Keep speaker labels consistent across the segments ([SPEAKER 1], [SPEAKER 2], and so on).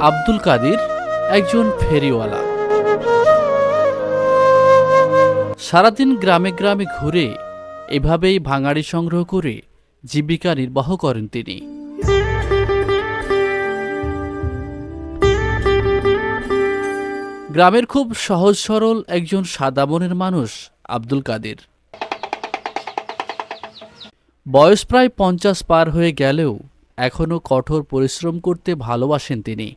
[SPEAKER 1] আব্দুল কাদির একজন ফেরিওয়ালা। সারাদিন গ্রামে গ্রামে ঘুরে এভাবেই ভাঙাড়ি সংগ্রহ করে জীবিকা নির্বাহ করেন তিনি। গ্রামের খুব সহজ সরল একজন সাদা মনের মানুষ আব্দুল কাদের। বয়স প্রায় পঞ্চাশ পার হয়ে গেলেও এখনও কঠোর পরিশ্রম করতে ভালোবাসেন তিনি।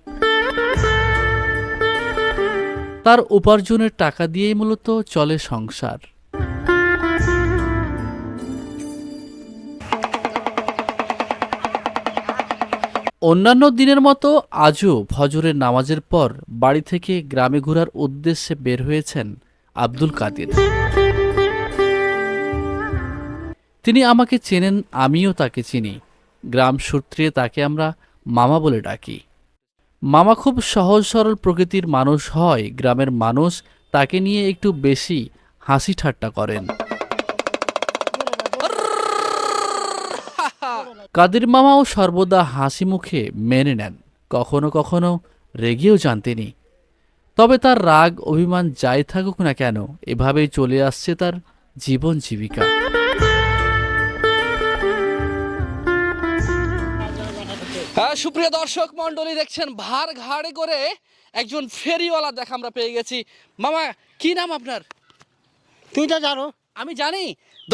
[SPEAKER 1] তার উপার্জনের টাকা দিয়েই মূলত চলে সংসার। অন্যান্য দিনের মতো আজও ফজরের নামাজের পর বাড়ি থেকে গ্রামে ঘোরার উদ্দেশ্যে বের হয়েছেন আব্দুল কাদির। তিনি আমাকে চেনেন, আমিও তাকে চিনি। গ্রাম সূত্রে তাকে আমরা মামা বলে ডাকি। মামা খুব সহজ সরল প্রকৃতির মানুষ হয়, গ্রামের মানুষ তাকে নিয়ে একটু বেশি হাসি ঠাট্টা করেন। কাদের মামাও সর্বদা হাসি মুখে মেনে নেন, কখনো কখনো রেগেও যান তিনি। তবে তার রাগ, অভিমান যাই থাকুক না কেন, এভাবেই চলে আসছে তার জীবন জীবিকা।
[SPEAKER 2] হ্যাঁ সুপ্রিয় দর্শক মন্ডলী দেখছেন ভার ঘাড়ে করে একজন ফেরিওয়ালা দেখা আমরা পেয়ে গেছি। মামা কি নাম আপনার?
[SPEAKER 3] তুই তো জানো।
[SPEAKER 2] আমি জানি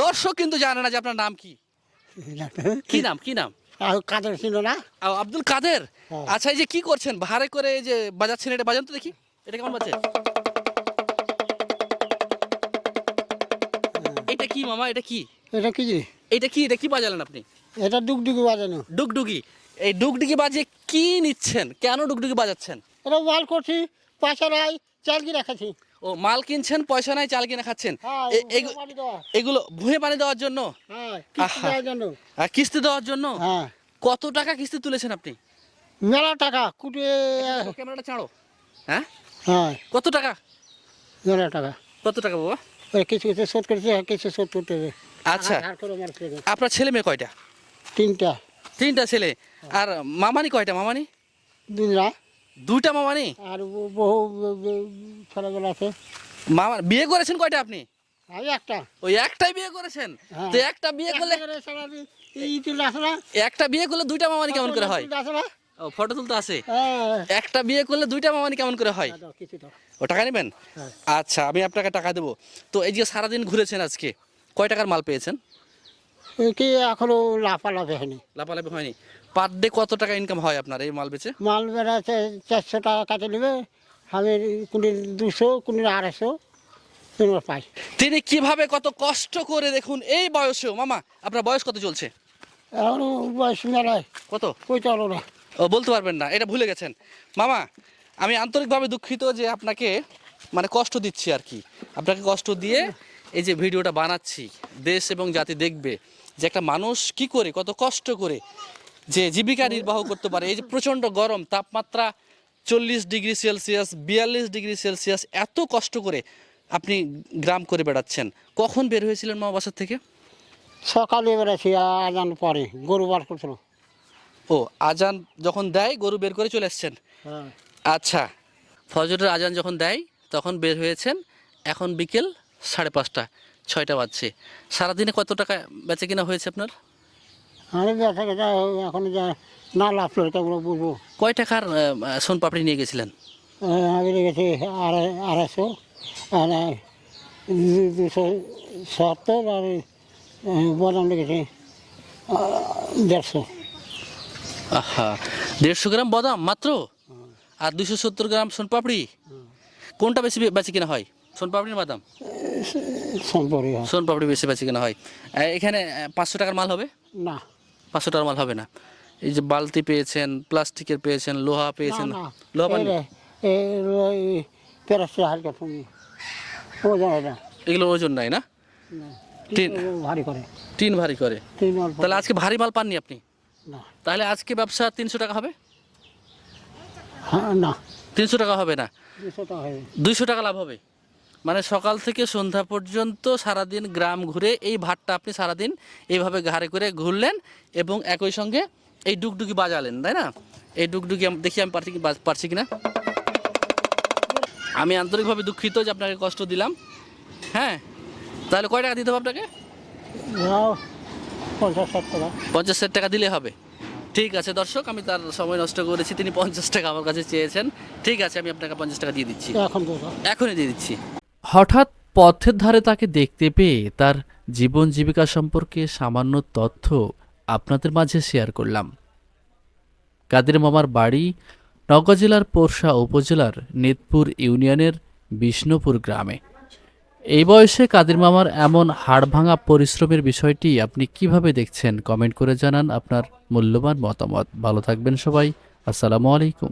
[SPEAKER 2] দর্শক কিন্তু জানে না যে আপনার নাম কি। কি নাম কি নাম?
[SPEAKER 3] কাদের ছিল না?
[SPEAKER 2] আব্দুল কাদের?
[SPEAKER 3] হ্যাঁ।
[SPEAKER 2] আচ্ছা এই যে কি করছেন? ভাড়ে করে এই যে বাজাচ্ছেন এটা বাজান তো দেখি এটা কেমন বাজছে? এটা কি মামা এটা কি?
[SPEAKER 3] এটা কি
[SPEAKER 2] এটা কি এটা কি বাজালেন আপনি?
[SPEAKER 3] এটা ডুগডুগি বাজানো।
[SPEAKER 2] ডুগডুগি। এই ডুগডুগি বাজে কি নিচ্ছেন? কেন ডুগডুগি বাজাচ্ছেন?
[SPEAKER 3] এটা মাল করছি পয়সা নাই চাল কি খাচ্ছি।
[SPEAKER 2] ও মাল কিনছেন পয়সা নাই চাল কিনে খাচ্ছেন?
[SPEAKER 3] হ্যাঁ।
[SPEAKER 2] এগুলো ভুঁয়ে পানি দেওয়ার জন্য?
[SPEAKER 3] হ্যাঁ কিস্তি দেওয়ার জন্য। হ্যাঁ।
[SPEAKER 2] কত টাকা কিস্তি তুলেছেন আপনি?
[SPEAKER 3] মেলা টাকা কুটিয়ে
[SPEAKER 2] ও, ক্যামেরাটা ছাড়ো। হ্যাঁ?
[SPEAKER 3] হ্যাঁ।
[SPEAKER 2] কত টাকা?
[SPEAKER 3] মেলা টাকা।
[SPEAKER 2] কত টাকা বাবা?
[SPEAKER 3] কিছু কিছু শোধ করেছে কিছু শোধ করতে
[SPEAKER 2] আচ্ছা। আপনার ছেলে মেয়ে কয়টা?
[SPEAKER 3] তিনটা।
[SPEAKER 2] তিনটা ছেলে। আর মামানি কয়টা মামানি?
[SPEAKER 3] দুজনা
[SPEAKER 2] দুইটা মামানি?
[SPEAKER 3] আর বহু ছেলেগুলো আছে।
[SPEAKER 2] মামা বিয়ে করেছেন কয়টা আপনি?
[SPEAKER 3] একটা।
[SPEAKER 2] ওই একটাই বিয়ে করেছেন?
[SPEAKER 3] হ্যাঁ।
[SPEAKER 2] তো একটা বিয়ে করলে
[SPEAKER 3] একটা এই তুলে আসে না।
[SPEAKER 2] একটা বিয়ে করলে দুইটা মামানি কেমন করে হয়? ও ফটো তুলতে আসে?
[SPEAKER 3] হ্যাঁ।
[SPEAKER 2] একটা বিয়ে করলে দুইটা মামানি কেমন করে হয়? ও টাকা নেবেন?
[SPEAKER 3] হ্যাঁ।
[SPEAKER 2] আচ্ছা আমি আপনাকে টাকা দেবো। তো এই যে সারাদিন ঘুরেছেন আজকে কয় টাকার মাল পেয়েছেন?
[SPEAKER 3] কি এখনও লাফালাফি হয়নি।
[SPEAKER 2] লাফালাফি হয়নি। পার ডে কত টাকা ইনকাম হয় আপনার এই মাল বেচে?
[SPEAKER 3] মাল বেড়াচ্ছে চারশো টাকা কাটে নেবে আমি কোনদিন দুশো কোনদিন আড়াইশো পাই।
[SPEAKER 2] তিনি কীভাবে কত কষ্ট করে দেখুন এই বয়সেও মামা আপনার বয়স কত চলছে?
[SPEAKER 3] এখনও বয়স মেলায়।
[SPEAKER 2] কত?
[SPEAKER 3] কই চলো না
[SPEAKER 2] ও বলতে পারবেন না এটা ভুলে গেছেন। মামা আমি আন্তরিকভাবে দুঃখিত যে আপনাকে মানে কষ্ট দিচ্ছি আর কি। আপনাকে কষ্ট দিয়ে এই যে ভিডিওটা বানাচ্ছি দেশ এবং জাতি দেখবে। যে একটা মানুষ কি করে কত কষ্ট করে যে জীবিকা নির্বাহ করতে পারে। এই যে প্রচণ্ড গরম তাপমাত্রা চল্লিশ ডিগ্রি সেলসিয়াস বিয়াল্লিশ ডিগ্রি সেলসিয়াস এত কষ্ট করে আপনি গ্রাম করে বেড়াচ্ছেন। কখন বের হয়েছিলেন মামা বাসার থেকে?
[SPEAKER 3] সকালে বেড়াচ্ছি আজান পরে গরু বার করছিল।
[SPEAKER 2] ও আজান যখন দেয় গরু বের করে চলে এসছেন
[SPEAKER 3] হ্যাঁ।
[SPEAKER 2] আচ্ছা ফজরের আজান যখন দেয় তখন বের হয়েছেন এখন বিকেল সাড়ে পাঁচটা। ছয়টা বাজছে। সারাদিনে কত টাকা বেচে কিনা হয়েছে আপনার?
[SPEAKER 3] আমি ব্যথা গেছে এখন যা না লাভ করে ওগুলো বুঝব।
[SPEAKER 2] কয় টাকার সোন পাপড়ি নিয়ে গেছিলেন?
[SPEAKER 3] আমি গেছি আড়াই আড়াইশো আর দুশো সত্তর আর বাদাম লেগেছে দেড়শো।
[SPEAKER 2] আহা দেড়শো গ্রাম বাদাম মাত্র? আর দুশো সত্তর গ্রাম সোন পাপড়ি? কোনটা বেশি বেচে কিনা হয়? সোন পাপড়ির বাদাম?
[SPEAKER 3] সম্পর্কে
[SPEAKER 2] সোন পাপড়ি বেশি বেচে কিনা হয়। এখানে পাঁচশো টাকার মাল হবে?
[SPEAKER 3] না।
[SPEAKER 2] পাঁচশো টাকার মাল হবে না। এই যে বালতি পেয়েছেন প্লাস্টিকের পেয়েছেন লোহা পেয়েছেন। লোহা
[SPEAKER 3] এটা
[SPEAKER 2] এগুলো ওজন নাই না?
[SPEAKER 3] না।
[SPEAKER 2] তিন।
[SPEAKER 3] ভারী করে।
[SPEAKER 2] টিন ভারী করে। তাহলে আজকে ভারী মাল পাননি আপনি?
[SPEAKER 3] না।
[SPEAKER 2] তাহলে আজকে ব্যবসা তিনশো টাকা হবে?
[SPEAKER 3] হ্যাঁ না।
[SPEAKER 2] তিনশো টাকা হবে না?
[SPEAKER 3] দুশো
[SPEAKER 2] দুইশো টাকা লাভ হবে? মানে সকাল থেকে সন্ধ্যা পর্যন্ত সারাদিন গ্রাম ঘুরে এই ভাতটা আপনি সারাদিন এইভাবে ঘাড়ে করে ঘুরলেন এবং একই সঙ্গে
[SPEAKER 3] এই ডুগডুগি বাজালেন তাই না? এই ডুগডুগি আম- দেখি আমি পারছি পারছি কিনা? আমি আন্তরিকভাবে দুঃখিত যে আপনাকে কষ্ট দিলাম। হ্যাঁ? তাহলে কয় টাকা দিতে হবে আপনাকে?
[SPEAKER 4] পঞ্চাশ ষাট টাকা।
[SPEAKER 3] দিলে হবে। ঠিক আছে দর্শক আমি তার সময় নষ্ট করেছি তিনি পঞ্চাশ টাকা আমার কাছে চেয়েছেন। ঠিক আছে আমি আপনাকে পঞ্চাশ টাকা দিয়ে দিচ্ছি।
[SPEAKER 4] এখন
[SPEAKER 3] এখনই দিয়ে দিচ্ছি।
[SPEAKER 2] হঠাৎ পথের ধারে তাকে দেখতে পেয়ে তার জীবন জীবিকা সম্পর্কে সামান্য তথ্য আপনাদের মাঝে শেয়ার করলাম। কাদের মামার বাড়ি নওগাঁ জেলার পোরশা উপজেলার নেতপুর ইউনিয়নের বিষ্ণুপুর গ্রামে। এই বয়সে কাদের মামার এমন হাড়ভাঙা পরিশ্রমের বিষয়টি আপনি কীভাবে দেখছেন কমেন্ট করে জানান আপনার মূল্যবান মতামত। ভালো থাকবেন সবাই। আসসালামু আলাইকুম।